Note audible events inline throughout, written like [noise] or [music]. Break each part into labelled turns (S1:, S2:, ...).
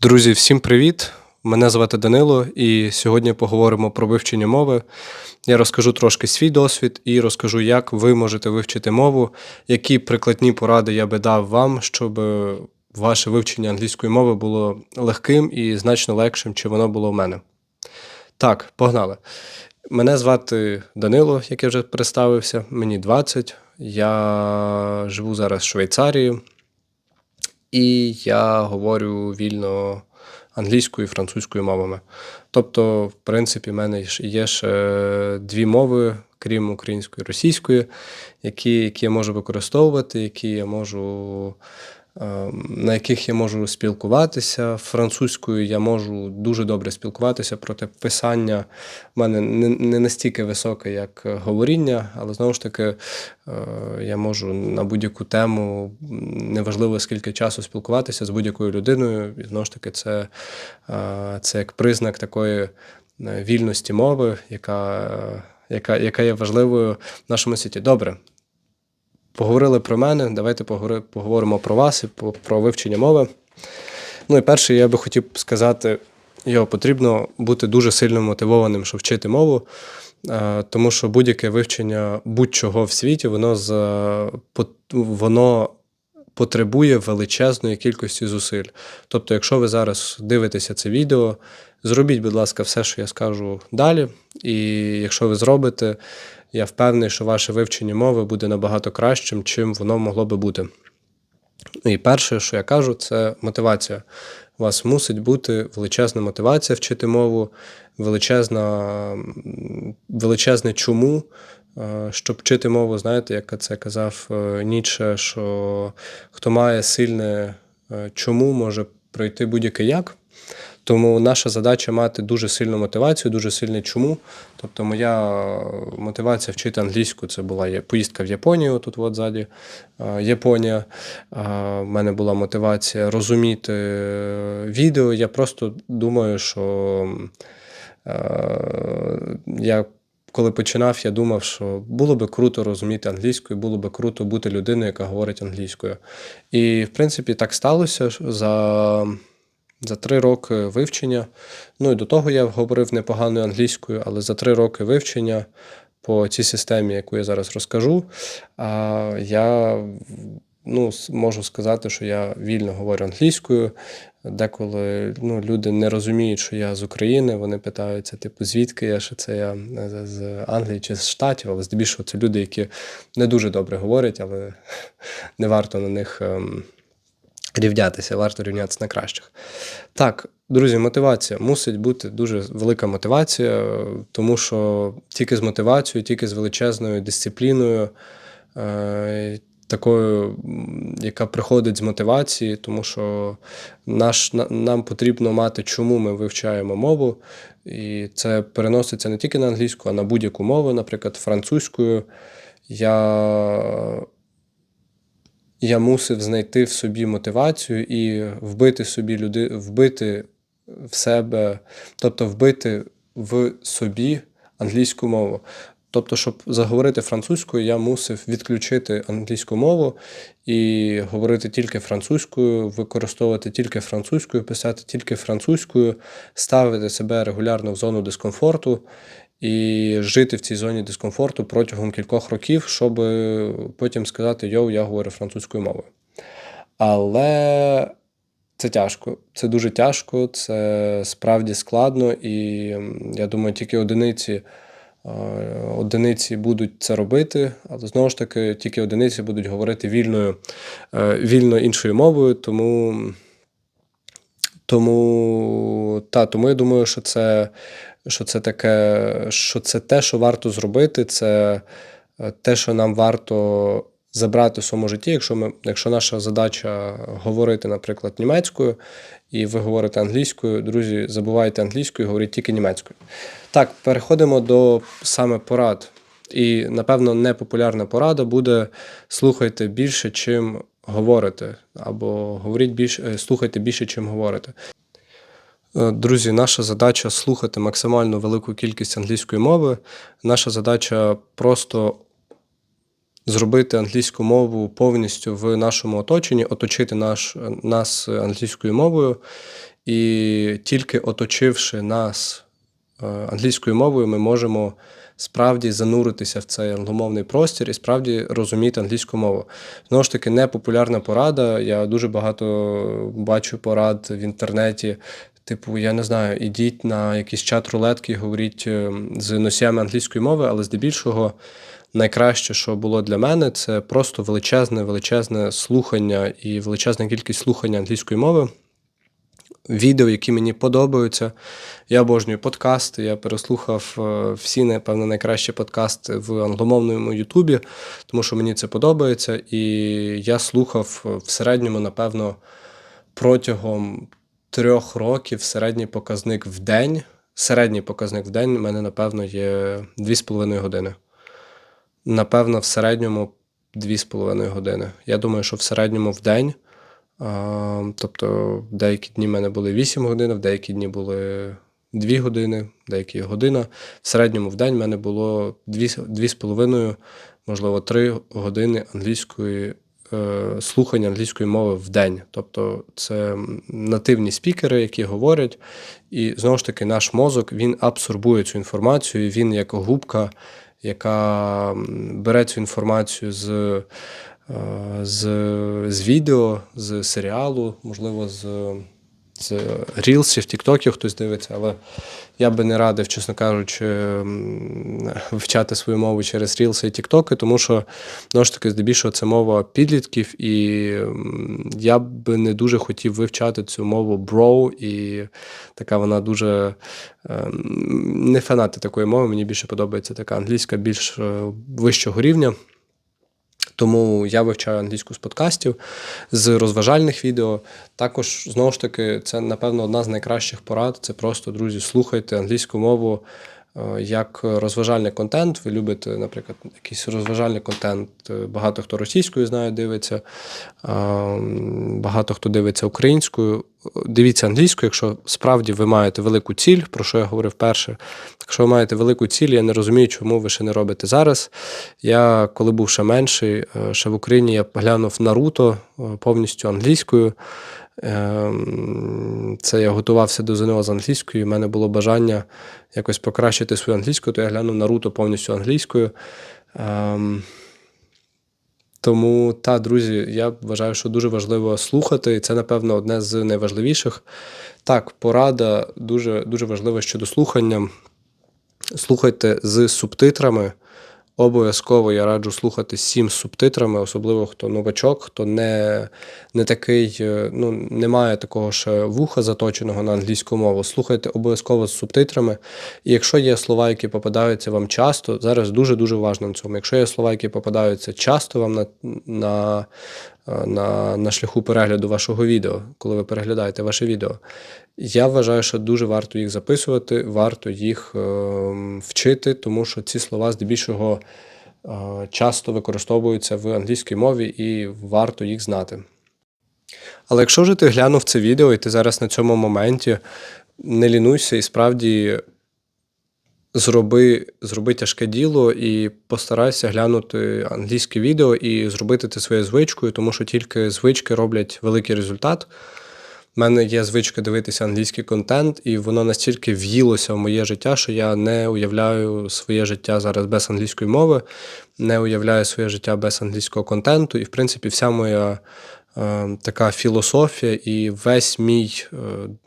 S1: Друзі, всім привіт! Мене звати Данило, і сьогодні поговоримо про вивчення мови. Я розкажу трошки свій досвід і розкажу, як ви можете вивчити мову, які прикладні поради я би дав вам, щоб ваше вивчення англійської мови було легким і значно легшим, чи воно було в мене. Так, погнали. Мене звати Данило, як я вже представився, мені 20. Я живу зараз в Швейцарії. І я говорю вільно англійською і французькою мовами. Тобто, в принципі, в мене є ще дві мови, крім української і російської, які, які я можу використовувати, які я можу, на яких я можу спілкуватися. Французькою я можу дуже добре спілкуватися, проте писання в мене не, настільки високе, як говоріння, але знову ж таки. е, Я можу на будь-яку тему, неважливо скільки часу спілкуватися з будь-якою людиною. І знову ж таки, це, е, це як признак такої е, вільності мови, яка, е, яка, яка є важливою в нашому світі. Добре. Поговорили про мене. Давайте поговоримо про вас і про вивчення мови. Ну і перше, я би хотів сказати, його потрібно бути дуже сильно мотивованим, щоб вчити мову. Е, Тому що будь-яке вивчення будь-чого в світі, воно з пот- воно потребує величезної кількості зусиль. Тобто, якщо ви зараз дивитеся це відео, зробіть, будь ласка, все, що я скажу далі. І якщо ви зробите, я впевнений, що ваше вивчення мови буде набагато кращим, чим воно могло би бути. І перше, що я кажу, це мотивація. У вас мусить бути величезна мотивація вчити мову, величезна, величезне чому, е, щоб вчити мову, знаєте, як це казав е, Ніцше, що хто має сильне е, чому, може пройти будь-яке як. Тому наша задача мати дуже сильну мотивацію, дуже сильне чому. Тобто, моя мотивація вчити англійську це була поїздка в Японію, тут от ззаді е, Японія. У мене була мотивація розуміти е, відео. Я просто думаю, що е, я. Коли починав, я думав, що було би круто розуміти англійською, було би круто бути людиною, яка говорить англійською. І, в принципі, так сталося за, за три роки вивчення. Ну і до того я говорив непоганою англійською, але за три роки вивчення по цій системі, яку я зараз розкажу, я ну, можу сказати, що я вільно говорю англійською. Деколи ну, люди не розуміють, що я з України. Вони питаються, типу, звідки я, що це я з- з Англії чи з Штатів, але здебільшого це люди, які не дуже добре говорять, але [laughs] не варто на них ем, рівнятися, варто рівнятися на кращих. Так, друзі, мотивація. Мусить бути дуже велика мотивація, тому що тільки з мотивацією, тільки з величезною дисципліною, е, такою, яка приходить з мотивації, тому що наш, на- нам потрібно мати, чому ми вивчаємо мову. І це переноситься не тільки на англійську, а на будь-яку мову, наприклад, французькою. Я я мусив знайти в собі мотивацію і вбити собі люди, вбити в себе, тобто вбити в собі англійську мову. Тобто, щоб заговорити французькою, я мусив відключити англійську мову і говорити тільки французькою, використовувати тільки французькою, писати тільки французькою, ставити себе регулярно в зону дискомфорту і жити в цій зоні дискомфорту протягом кількох років, щоб потім сказати: Йоу, я говорю французькою мовою. Але це тяжко. Це дуже тяжко, це справді складно, і я думаю, тільки одиниці. е, Одиниці будуть це робити, але знову ж таки, тільки одиниці будуть говорити вільною, е, вільно іншою мовою. Тому, тому, та, тому я думаю, що це, що це таке, що це те, що варто зробити, це е, те, що нам варто забрати в своєму житті, якщо ми, якщо наша задача говорити, наприклад, німецькою, і ви говорите англійською, друзі, забувайте англійською, говоріть тільки німецькою. Так, переходимо до саме порад. І, напевно, непопулярна порада буде слухайте більше, чим говорите, або говоріть більше, слухайте більше, чим говорите. Е, Друзі, наша задача слухати максимально велику кількість англійської мови. Наша задача просто зробити англійську мову повністю в нашому оточенні, оточити наш, нас англійською мовою І тільки оточивши нас е, англійською мовою, ми можемо справді зануритися в цей англомовний простір і справді розуміти англійську мову. Знову ж таки, непопулярна порада. Я дуже багато бачу порад в інтернеті. Типу, я не знаю, ідіть на якийсь чат рулетки говоріть е, з носіями англійської мови, але здебільшого найкраще, що було для мене, це просто величезне, величезне слухання і величезна кількість слухання англійської мови. Відео, які мені подобаються. Я обожнюю подкасти. Я переслухав е, всі, напевно, найкращі подкасти в англомовному Ютубі, тому що мені це подобається. І я слухав в середньому, напевно, протягом трьох років середній показник в день. Середній показник в день у мене, напевно, є 2,5 години. Напевно, в середньому 2,5 години. Я думаю, що в середньому в день. Тобто, в деякі дні в мене були 8 годин, в деякі дні були 2 години, деякі година. В середньому в день в мене було 2,5, можливо, 3 години англійської е, слухання англійської мови в день. Тобто, це нативні спікери, які говорять, і знову ж таки, наш мозок він абсорбує цю інформацію, він як губка, яка бере цю інформацію з. е, З, з відео, з серіалу, можливо, з, з рілсів, тіктоків хтось дивиться, але я би не радив, чесно кажучи, вивчати свою мову через рілси і тіктоки, тому що знову ж таки, здебільшого, це мова підлітків, і я би не дуже хотів вивчати цю мову бро, і така вона дуже ем, не фанати такої мови. Мені більше подобається така англійська, більш е, вищого рівня. Тому я вивчаю англійську з подкастів, з розважальних відео. Також, знову ж таки, це, напевно, одна з найкращих порад. Це просто, друзі, слухайте англійську мову як розважальний контент. Ви любите, наприклад, якийсь розважальний контент. е, Багато хто російською знає, дивиться, багато хто дивиться українською. Дивіться англійською, якщо справді ви маєте велику ціль, про що я говорив перше. Якщо ви маєте велику ціль, я не розумію, чому ви ще не робите зараз. Я, коли був ще менший, е, ще в Україні я глянув Наруто е, повністю англійською. Ем, Це я готувався до ЗНО з англійською, і в мене було бажання якось покращити свою англійську, то я глянув Наруто повністю англійською. Ем, Тому, та, друзі, я вважаю, що дуже важливо слухати, і це, напевно, одне з найважливіших. Так, порада дуже, дуже важлива щодо слухання. Слухайте з субтитрами. Обов'язково я раджу слухати всім з субтитрами, особливо хто новачок, хто не, не такий, е, ну, не має такого ж вуха заточеного на англійську мову. Слухайте обов'язково з субтитрами. І якщо є слова, які попадаються вам часто, зараз дуже-дуже важливо на цьому. Якщо є слова, які попадаються часто вам на, на, на, на шляху перегляду вашого відео, коли ви переглядаєте ваше відео, я вважаю, що дуже варто їх записувати, варто їх е, вчити, тому що ці слова здебільшого е, часто використовуються в англійській мові і варто їх знати. Але якщо вже ти глянув це відео, і ти зараз на цьому моменті, не лінуйся і справді зроби, зроби тяжке діло і постарайся глянути англійське відео і зробити це своєю звичкою, тому що тільки звички роблять великий результат. У мене є звичка дивитися англійський контент, і воно настільки в'їлося в моє життя, що я не уявляю своє життя зараз без англійської мови, не уявляю своє життя без англійського контенту. І, в принципі, вся моя така філософія і весь мій е,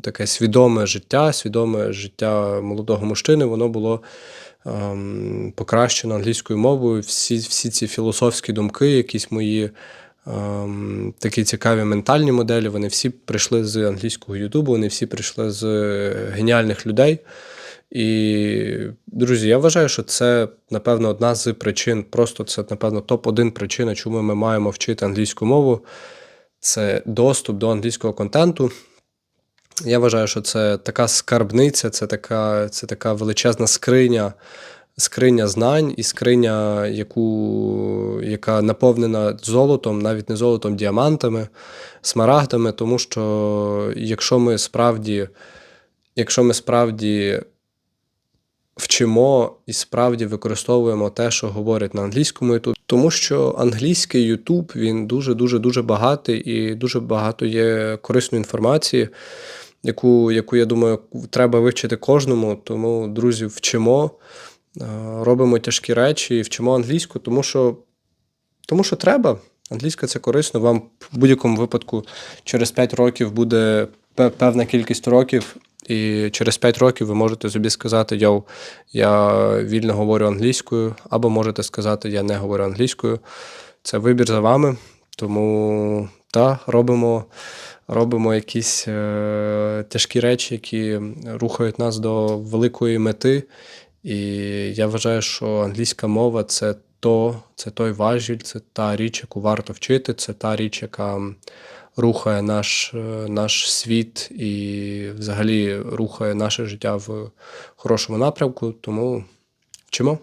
S1: таке свідоме життя, свідоме життя молодого мужчини, воно було ем, покращено англійською мовою. Всі, всі ці філософські думки, якісь мої такі цікаві ментальні моделі, вони всі прийшли з англійського Ютубу, вони всі прийшли з геніальних людей. І, друзі, я вважаю, що це, напевно, одна з причин, просто це, напевно, топ-1 причина, чому ми маємо вчити англійську мову. Це доступ до англійського контенту. Я вважаю, що це така скарбниця, це така, це така величезна скриня, скриня знань і скриня, яку, яка наповнена золотом, навіть не золотом, діамантами, смарагдами, тому що якщо ми справді, якщо ми справді вчимо і справді використовуємо те, що говорять на англійському YouTube, тому що англійський YouTube він дуже дуже дуже багатий і дуже багато є корисної інформації. яку, яку я думаю, треба вивчити кожному. Тому, друзі, вчимо, е, робимо тяжкі речі, і вчимо англійську, тому що, тому що треба. Англійська це корисно. Вам в будь-якому випадку через 5 років буде певна кількість років, і через 5 років ви можете собі сказати: Йоу, я вільно говорю англійською, або можете сказати, я не говорю англійською. Це вибір за вами. Тому та, робимо, робимо якісь е, тяжкі речі, які рухають нас до великої мети. І я вважаю, що англійська мова це то, це той важіль, це та річ, яку варто вчити, це та річ, яка рухає наш, е, наш світ і взагалі рухає наше життя в хорошому напрямку. Тому вчимо.